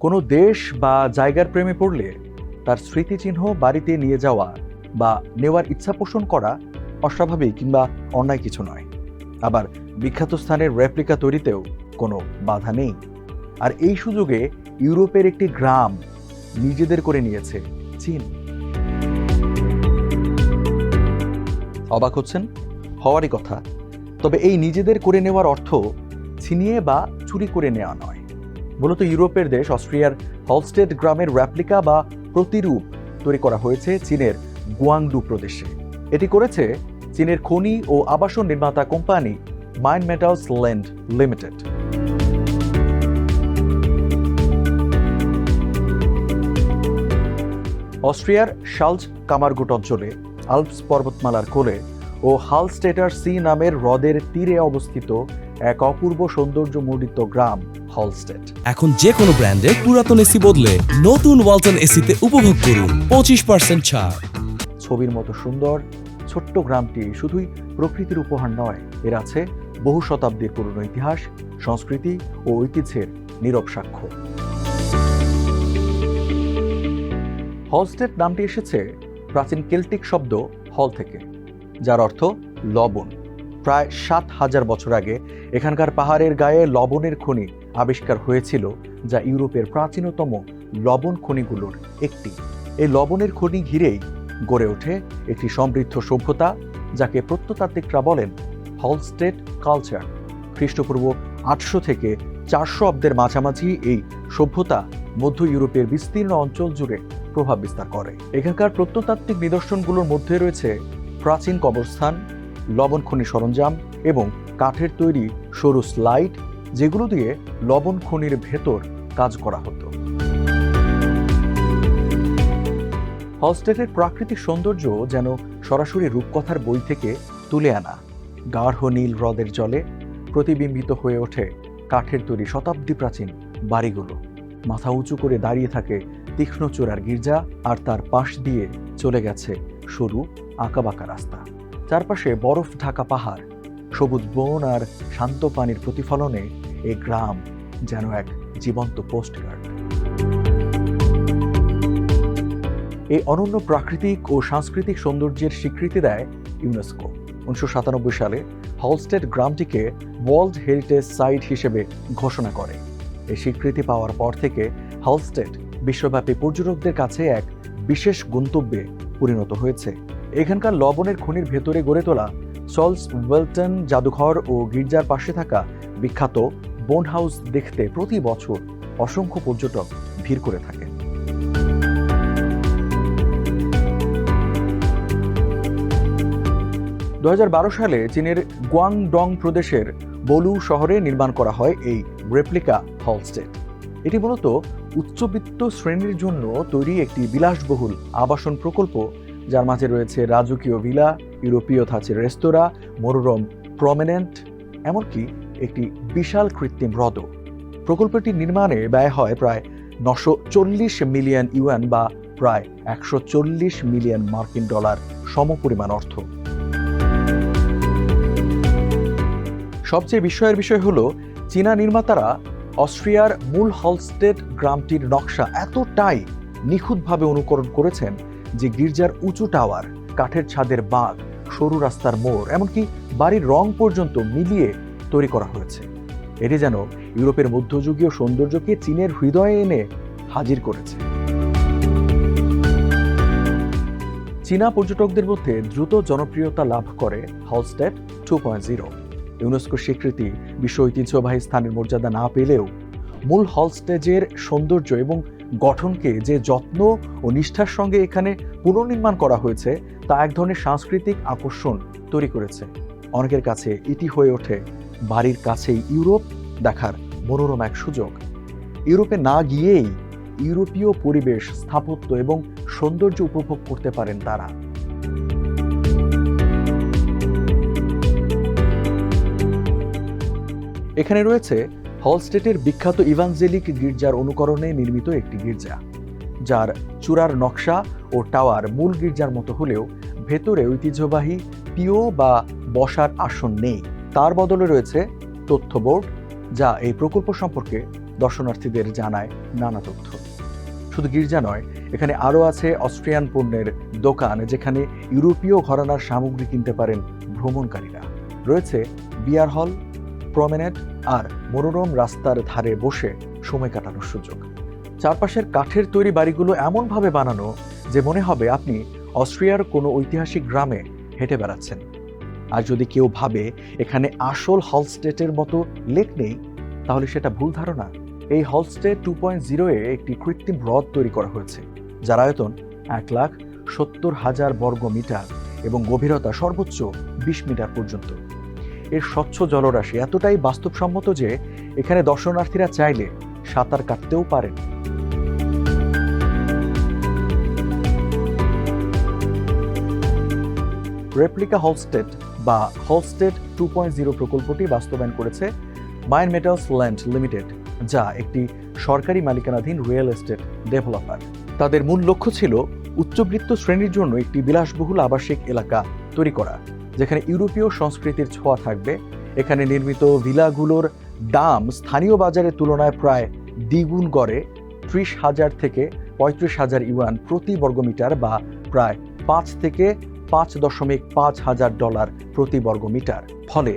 কোনো দেশ বা জায়গার প্রেমে পড়লে তার স্মৃতিচিহ্ন বাড়িতে নিয়ে যাওয়া বা নেওয়ার ইচ্ছা পোষণ করা অস্বাভাবিক কিংবা অন্যায় কিছু নয়। আবার বিখ্যাত স্থানের রেপ্লিকা তৈরিতেও কোনো বাধা নেই। আর এই সুযোগে ইউরোপের একটি গ্রাম নিজেদের করে নিয়েছে চীন। অবাক হচ্ছেন? হওয়ারই কথা। তবে এই নিজেদের করে নেওয়ার অর্থ ছিনিয়ে বা চুরি করে নেওয়া নয়। মূলত ইউরোপের দেশ অস্ট্রিয়ার হলস্টেড গ্রামের র্যাপ্লিকা বা প্রতিরূপ তৈরি করা হয়েছে চীনের গুয়াংডু প্রদেশে। এটি করেছে চীনের খনি ও আবাসন নির্মাতা company mine metals land limited. অস্ট্রিয়ার শালজ কামারগুট অঞ্চলে আলপস পর্বতমালার কোলে ও হালস্টেটার সি নামের হ্রদের তীরে অবস্থিত এক অপূর্ব সৌন্দর্যমণ্ডিত গ্রাম হলস্টেট এখন যে কোনো ব্র্যান্ডের পুরাতন এসি বদলে নতুন ওয়ালটন এসিতে উপভোগ করুন পঁচিশ পার্সেন্ট ছাড়। ছবির মতো সুন্দর ছোট্ট গ্রামটি শুধুই প্রকৃতির উপহার নয় এর আছে বহু শতাব্দীর পুরনো ইতিহাস সংস্কৃতি ও ঐতিহ্যের নীরব সাক্ষ্য। হলস্টেট নামটি এসেছে প্রাচীন কেল্টিক শব্দ হল থেকে যার অর্থ লবণ। প্রায় সাত হাজার বছর আগে এখানকার পাহাড়ের গায়ে লবণের খনি আবিষ্কার হয়েছিল, যা ইউরোপের প্রাচীনতম লবণ খনিগুলোর একটি। এই লবণের খনি ঘিরেই গড়ে ওঠে একটি সমৃদ্ধ সভ্যতা, যাকে প্রত্নতাত্ত্বিকরা বলেন হলস্টেট কালচার। খ্রিস্টপূর্ব আটশো থেকে চারশো অব্দের মাঝামাঝি এই সভ্যতা মধ্য ইউরোপের বিস্তীর্ণ অঞ্চল জুড়ে প্রভাব বিস্তার করে। এখানকার প্রত্নতাত্ত্বিক নিদর্শনগুলোর মধ্যে রয়েছে প্রাচীন কবরস্থান লবণ খনি সরঞ্জাম এবং কাঠের তৈরি সরু স্লাইড, যেগুলো দিয়ে লবণ খনির ভেতর কাজ করা হতো। হলস্টেটের প্রাকৃতিক সৌন্দর্য যেন সরাসরি রূপকথার বই থেকে তুলে আনা। গাঢ় নীল হ্রদের জলে প্রতিবিম্বিত হয়ে ওঠে কাঠের তৈরি শতাব্দী প্রাচীন বাড়িগুলো। মাথা উঁচু করে দাঁড়িয়ে থাকে তীক্ষ্ণ চূড়ার গির্জা আর তার পাশ দিয়ে চলে গেছে সরু আঁকাবাঁকা রাস্তা। চারপাশে বরফ ঢাকা পাহাড়, সবুজ বন আর শান্ত পানির প্রতিফলনে এই গ্রাম যেন এক জীবন্ত পোস্টকার্ড এই অনন্য প্রাকৃতিক ও সাংস্কৃতিক সৌন্দর্যের স্বীকৃতি দেয় ইউনেস্কো। উনিশশো সাতানব্বই সালে হলস্টেড গ্রামটিকে ওয়ার্ল্ড হেরিটেজ সাইট হিসেবে ঘোষণা করে। এই স্বীকৃতি পাওয়ার পর থেকে হলস্টেড বিশ্বব্যাপী পর্যটকদের কাছে এক বিশেষ গন্তব্যে পরিণত হয়েছে। এখানকার লবণের খনির ভেতরে গড়ে তোলা সলস, ওয়েলটন জাদুঘর ও গির্জার পাশে থাকা বিখ্যাত বোন হাউস দেখতে প্রতি বছর অসংখ্য পর্যটক ভিড় করে থাকে দু হাজার বারো সালে চীনের গুয়াংডং প্রদেশের বলু শহরে নির্মাণ করা হয় এই রেপ্লিকা হলস্টেট এটি মূলত উচ্চবিত্ত শ্রেণির জন্য তৈরি একটি বিলাসবহুল আবাসন প্রকল্প যার মাঝে রয়েছে রাজকীয় ভিলা, ইউরোপীয় ধাঁচের রেস্তোরাঁ, মনোরম প্রমিনেন্ট, এমনকি একটি বিশাল কৃত্রিম হ্রদ প্রকল্পটি নির্মাণে ব্যয় হয় প্রায় নশো চল্লিশ মিলিয়ন ইউএন বা প্রায় একশো চল্লিশ মিলিয়ন মার্কিন ডলার সমপরিমাণ অর্থ। সবচেয়ে বিস্ময়ের বিষয় হলো, চীনা নির্মাতারা অস্ট্রিয়ার মূল হলস্টেড গ্রামটির নকশা এতটাই নিখুঁতভাবে অনুকরণ করেছেন যে গির্জার উঁচু টাওয়ার, কাঠের ছাদের বাঁক, সরু রাস্তার মোড়, এমনকি বাড়ির রং পর্যন্ত মিলিয়ে তৈরি করা হয়েছে। এটি যেন ইউরোপের মধ্যযুগীয় সৌন্দর্যকে চীনের হৃদয়ে এনে হাজির করেছে। চীনা পর্যটকদের মধ্যে দ্রুত জনপ্রিয়তা লাভ করে Hallstatt two point zero. UNESCO স্বীকৃতি বিশ্ব ঐতিহ্যবাহী স্থানের মর্যাদা না পেলেও মূল হল স্টেজের সৌন্দর্য এবং গঠনকে যে যত্ন ও নিষ্ঠার সঙ্গে এখানে পুনর্নির্মাণ করা হয়েছে, তা এক ধরনের সাংস্কৃতিক আকর্ষণ তৈরি করেছে। অনেকের কাছে এটি হয়ে ওঠে বাড়ির কাছেই ইউরোপ দেখার মনোরম এক সুযোগ। ইউরোপে না গিয়েই ইউরোপীয় পরিবেশ, স্থাপত্য এবং সৌন্দর্য উপভোগ করতে পারেন তারা। এখানে রয়েছে হলস্টেটের বিখ্যাত ইভাঞ্জেলিক গির্জার অনুকরণে নির্মিত একটি গির্জা, যার চূড়ার নকশা ও টাওয়ার মূল গির্জার মতো হলেও ভেতরে ঐতিহ্যবাহী পিও বা বসার আসন নেই। তার বদলে রয়েছে তথ্য বোর্ড, যা এই প্রকল্প সম্পর্কে দর্শনার্থীদের জানায় নানা তথ্য। শুধু গির্জা নয়, এখানে আরও আছে অস্ট্রিয়ান পণ্যের দোকান, যেখানে ইউরোপীয় ঘরানার সামগ্রী কিনতে পারেন ভ্রমণকারীরা। রয়েছে বিয়ার হল প্রমেনেড আর মনোরম রাস্তার ধারে বসে সময় কাটানোর সুযোগ। চারপাশের কাঠের তৈরি বাড়িগুলো এমনভাবে বানানো যে মনে হবে আপনি অস্ট্রিয়ার কোনো ঐতিহাসিক গ্রামে হেঁটে বেড়াচ্ছেন। আর যদি কেউ ভাবে এখানে আসল হলস্টেটের মতো লেক নেই, তাহলে সেটা ভুল ধারণা। এই হলস্টেট টু পয়েন্ট জিরোয়ে একটি কৃত্রিম হ্রদ তৈরি করা হয়েছে, যার আয়তন এক লাখ সত্তর হাজার বর্গ মিটার এবং গভীরতা সর্বোচ্চ বিশ মিটার পর্যন্ত। এর স্বচ্ছ জলরাশি। এতটাই বাস্তবসম্মত যে এখানে দর্শনার্থীরা চাইলে সাঁতার কাটতেও পারেন। রেপ্লিকা হলস্টেট বা হলস্টেট টু পয়েন্ট জিরো প্রকল্পটি বাস্তবায়ন করেছে মাইন মেটালস ল্যান্ড লিমিটেড, যা একটি সরকারি মালিকানাধীন রিয়েল এস্টেট ডেভেলপার। তাদের মূল লক্ষ্য ছিল উচ্চবৃত্ত শ্রেণির জন্য একটি বিলাসবহুল আবাসিক এলাকা তৈরি করা। যেখানে ইউরোপীয় সংস্কৃতির ছোঁয়া থাকবে। এখানে নির্মিত ভিলাগুলোর দাম স্থানীয় বাজারের তুলনায় প্রায় দ্বিগুণ গড়ে ত্রিশ হাজার থেকে পঁয়ত্রিশ হাজার ইউয়ান প্রতি বর্গমিটার বা প্রায় পাঁচ থেকে পাঁচ দশমিক পাঁচ হাজার ডলার প্রতি বর্গমিটার। ফলে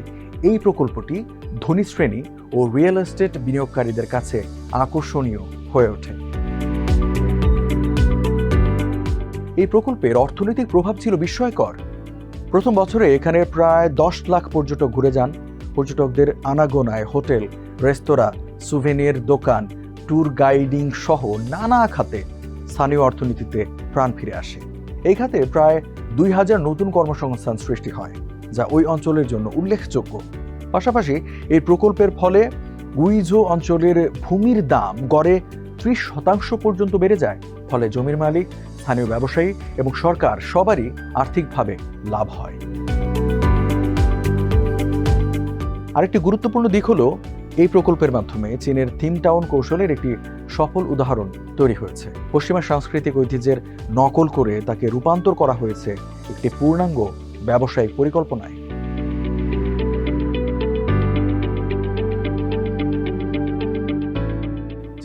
এই প্রকল্পটি ধনী শ্রেণি ও রিয়েল এস্টেট বিনিয়োগকারীদের কাছে আকর্ষণীয় হয়ে ওঠে। এই প্রকল্পের অর্থনৈতিক প্রভাব ছিল বিস্ময়কর। প্রথম বছরে এখানে প্রায় দশ লাখ পর্যটক ঘুরে যান। পর্যটকদের আনাগোনায় হোটেল, রেস্তোরাঁ সুভেনিয়ার দোকান, ট্যুর গাইডিং সহ নানা খাতে স্থানীয় অর্থনীতিতে প্রাণ ফিরে আসে। এই খাতে প্রায় দুই হাজার নতুন কর্মসংস্থান সৃষ্টি হয়, যা ওই অঞ্চলের জন্য উল্লেখযোগ্য। পাশাপাশি এই প্রকল্পের ফলে গুইঝো অঞ্চলের ভূমির দাম গড়ে ত্রিশ শতাংশ পর্যন্ত বেড়ে যায়, ফলে জমির মালিক স্থানীয় ব্যবসায়ী এবং সরকার সবারই আর্থিকভাবে লাভ হয়। আরেকটি গুরুত্বপূর্ণ দিক হলো, এই প্রকল্পের মাধ্যমে চীনের থিম টাউন কৌশলের একটি সফল উদাহরণ তৈরি হয়েছে। পশ্চিমা সাংস্কৃতিক ঐতিহ্যের নকল করে তাকে রূপান্তর করা হয়েছে একটি পূর্ণাঙ্গ ব্যবসায়িক পরিকল্পনায়।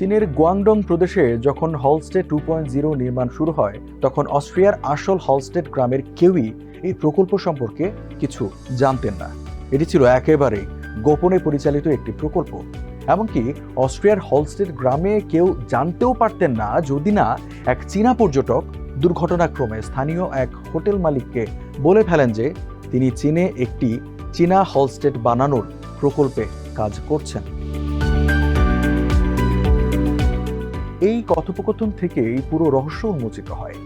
চীনের গুয়াংডং প্রদেশে যখন হলস্টে টু পয়েন্ট জিরো নির্মাণ শুরু হয়, তখন অস্ট্রিয়ার আসল হলস্টেট গ্রামের কেউই এই প্রকল্প সম্পর্কে কিছু জানতেন না। এটি ছিল একেবারে গোপনে পরিচালিত একটি প্রকল্প। এমনকি অস্ট্রিয়ার হলস্টেট গ্রামে কেউ জানতেও পারতেন না যদি না এক চীনা পর্যটক দুর্ঘটনাক্রমে স্থানীয় এক হোটেল মালিককে বলে ফেলেন যে তিনি চীনে একটি চীনা হলস্টেট বানানোর প্রকল্পে কাজ করছেন। এই কথোপকথন থেকেই পুরো রহস্য উন্মোচিত হয়।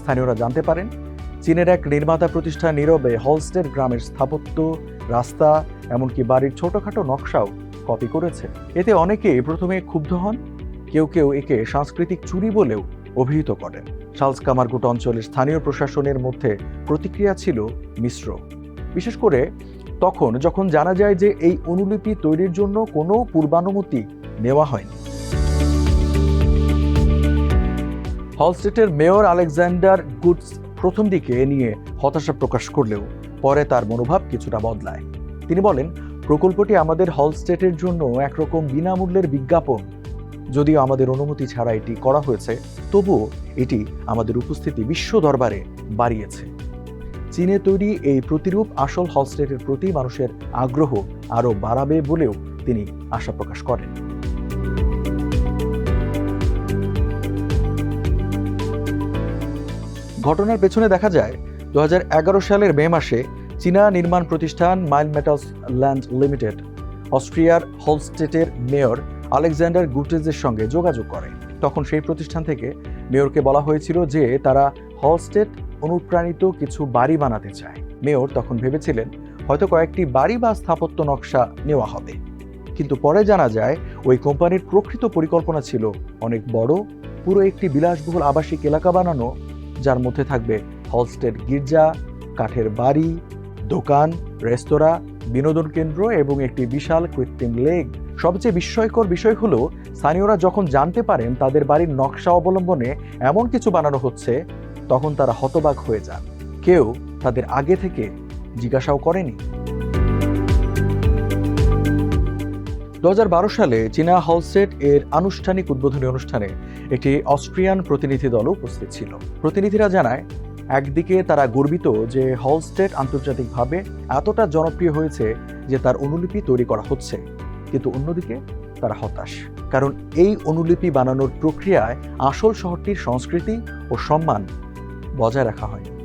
স্থানীয়রা জানতে পারেন, চীনের এক নির্মাতা প্রতিষ্ঠান নীরবে হলস্টেট গ্রামের স্থাপত্য, রাস্তা, এমনকি বাড়ির ছোটখাটো নকশাও কপি করেছে। এতে অনেকে প্রথমে ক্ষুব্ধ হন, কেউ কেউ একে সাংস্কৃতিক চুরি বলেও অভিহিত করেন। শালস কামারগুট অঞ্চলের স্থানীয় প্রশাসনের মধ্যে প্রতিক্রিয়া ছিল মিশ্র। বিশেষ করে তখন যখন জানা যায় যে এই অনুলিপি তৈরির জন্য কোনো পূর্বানুমতি নেওয়া হয়নি। হলস্টেটের মেয়র আলেকজান্ডার গুডস প্রথম দিকে এ নিয়ে হতাশা প্রকাশ করলেও পরে তার মনোভাব কিছুটা বদলায়। তিনি বলেন, প্রকল্পটি আমাদের হলস্টেটের জন্য একরকম বিনামূল্যের বিজ্ঞাপন। যদিও আমাদের অনুমতি ছাড়া এটি করা হয়েছে, তবুও এটি আমাদের উপস্থিতি বিশ্ব দরবারে বাড়িয়েছে। চীনে তৈরি এই প্রতিরূপ আসল হলস্টেটের প্রতি মানুষের আগ্রহ আরও বাড়াবে বলেও তিনি আশা প্রকাশ করেন। ঘটনার পেছনে দেখা যায়, দু হাজার এগারো সালের মে মাসে চীনা নির্মাণ প্রতিষ্ঠান মাইল মেটালস ল্যান্ড লিমিটেড, অস্ট্রিয়ার হলস্টেটের মেয়র আলেকজান্ডার গুটেজের সঙ্গে যোগাযোগ করে। তখন সেই প্রতিষ্ঠান থেকে মেয়রকে বলা হয়েছিল যে তারা হলস্টেট অনুপ্রাণিত কিছু বাড়ি বানাতে চায়। মেয়র তখন ভেবেছিলেন, হয়তো কয়েকটি বাড়ি বা স্থাপত্য নকশা নেওয়া হবে। কিন্তু পরে জানা যায়, ওই কোম্পানির প্রকৃত পরিকল্পনা ছিল অনেক বড়, পুরো একটি বিলাসবহুল আবাসিক এলাকা বানানো যার মধ্যে থাকবে হলস্টেড গির্জা, কাঠের বাড়ি, দোকান, রেস্তোরাঁ, বিনোদন কেন্দ্র এবং একটি বিশাল কৃত্রিম লেক। সবচেয়ে বিস্ময়কর বিষয় হলো, স্থানীয়রা যখন জানতে পারেন তাদের বাড়ির নকশা অবলম্বনে এমন কিছু বানানো হচ্ছে, তখন তারা হতবাক হয়ে যান। কেউ তাদের আগে থেকে জিজ্ঞাসাও করেনি। দু হাজার বারো সালে চীনা হলসেট এর আনুষ্ঠানিক উদ্বোধনী অনুষ্ঠানে একটি অস্ট্রিয়ান প্রতিনিধি দল উপস্থিত ছিল। প্রতিনিধিরা জানায়, একদিকে তারা গর্বিত যে হলস্টেট আন্তর্জাতিকভাবে এতটা জনপ্রিয় হয়েছে যে তার অনুলিপি তৈরি করা হচ্ছে, কিন্তু অন্যদিকে তারা হতাশ। কারণ এই অনুলিপি বানানোর প্রক্রিয়ায় আসল শহরটির সংস্কৃতি ও সম্মান বজায় রাখা হয়নি।